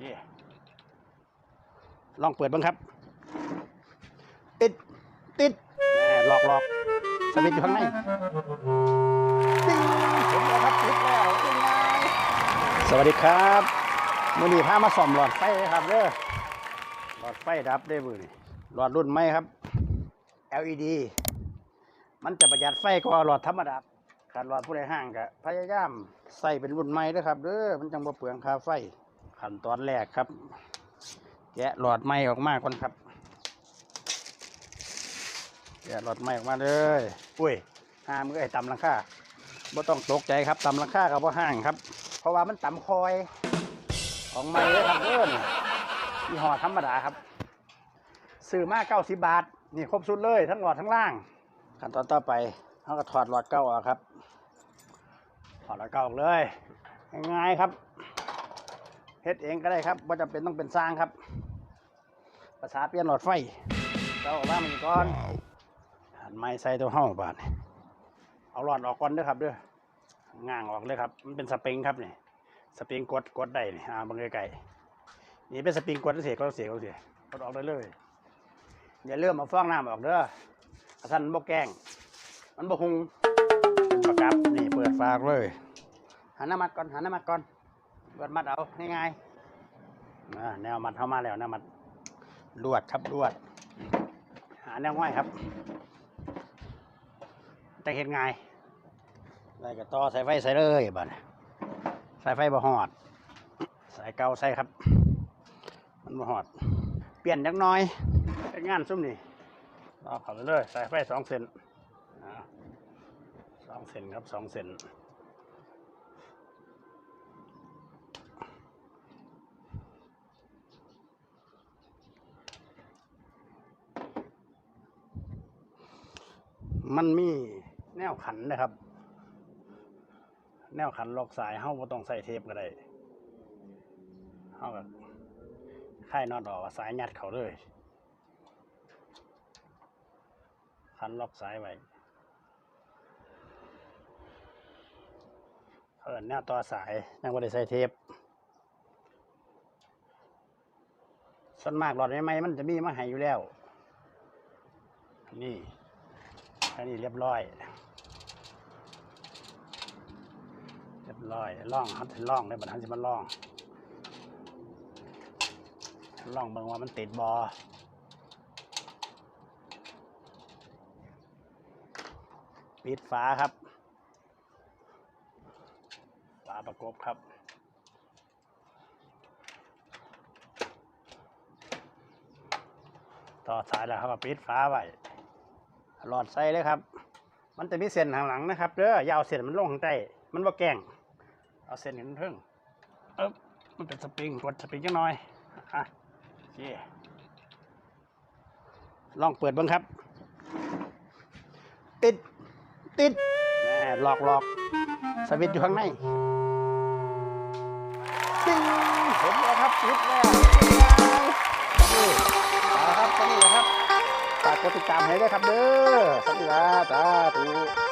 เคลองเปิดบ้างครับ ติด ติดแหม่หลอกหลอกสวิตช์อยู่ข้างในติ้งเห็นแล้วครับติดแล้วเป็นไงสวัสดีครับมือนี้พามาส่อมหลอดไฟครับเด้อหลอดไฟดับได้มือนี่หลอดรุ่นใหม่ครับ LED มันจะประหยัดไฟกว่าหลอดธรรมดาขาดหลอดผู้ใดห้างก็พยายามใส่เป็นรุ่นใหม่เด้อครับเด้อมันจังบ่เปลืองค่าไฟ ขั้นตอนแรกครับ แกะหลอดไม้ออกมาก่อนครับ แกะหลอดไม้ออกมาเลยอุ้ยห้ามก็ไอ้ต่ำหลังคาบ่ต้องตกใจครับต่ำหลังคากับว่าห้างครับ เพราะว่ามันต่ำคอยของไม้เลยครับเด้อนี่ยี่ห้อธรรมดาครับซื้อมาเก้าสิบบาท นี่ครบสุดเลย ทั้งหลอดทั้งล่าง ขั้นตอนต่อไปเขาก็ถอดหลอดเก้าออกครับ ถอดหลอดเก้าออกเลย ง่ายๆครับ เฮ็ดเองก็ได้ครับว่าจำเป็นต้องเป็นสร้างครับภาษาเปลี่ยนหลอดไฟเราออกมามันก่อนหันไม้ใส่ตัวห้องบาทนี่เอาหลอดออกก่อนด้อครับด้อง่างออกเลยครับ มันเป็นสปริงครับนี่สปริงกดกดได้นี่อ่าบังไกลๆนี่เป็นสปริงกดเสียก็เสียก็เสียกดออกได้เลยอย่าเริ่มเอาฟองน้ำออกเด้อท่านบ่แกงมันบ่หุงประกับนี่เปิดฝากเลยหันน้ามัดก่อนหันน้ามัดก่อน เปิดมัดเอาง่ายๆแนวมัดเข้ามาแล้วแนวมัดลวดครับลวด หาแนวง่ายครับ แต่เห็นง่ายได้ก็ต่อสายไฟใส่เลยบัดนี้สายไฟบ่หอด สายเก่าใส่ครับ มันบ่หอด เปลี่ยนจักน้อยเป็นงานซุ่มนี่รอเขาไปเลย สายไฟสองเซนสองเซนครับสองเซน มันมีแนวขันนะครับ แนวขันล็อกสายเฮาบ่ต้องใส่เทปก็ได้เฮาก็ค่ายนอตออกสายยัดเขาเลยขันล็อกสายไว้เอินแนวต่อสายยังบ่ได้ใส่เทปส่วนมากหลอดใหม่ๆมันจะมีมาให้อยู่แล้ว นี่ อันนี้เรียบร้อย เรียบร้อยล่องฮัทล่องได้บัดฮัทสิมันล่องล่องเบิ่งว่ามันติดบอปิดฝาครับ ฝาประกบครับ ต่อสายแล้วเขาก็ปิดฝาไว้ หลอดใส่เลยครับ มันจะมีเส้นทางหลังนะครับเด้อยาวเส้นมันลงข้างใต้มันว่าแกงเอาเส้นนี้มันเพิ่งเอ๊บมันเป็นสปริงกดสปริงจังหน่อยอะโอเคลองเปิดบ้างครับ ติดติดแหม่หลอกหลอกสวิตช์อยู่ข้างในติ้งเห็นแล้วครับติดแล้วนี่อครับตรงนี้ครับ กดติดตามให้ด้วยครับเด้อสวัสดีครับสาธุ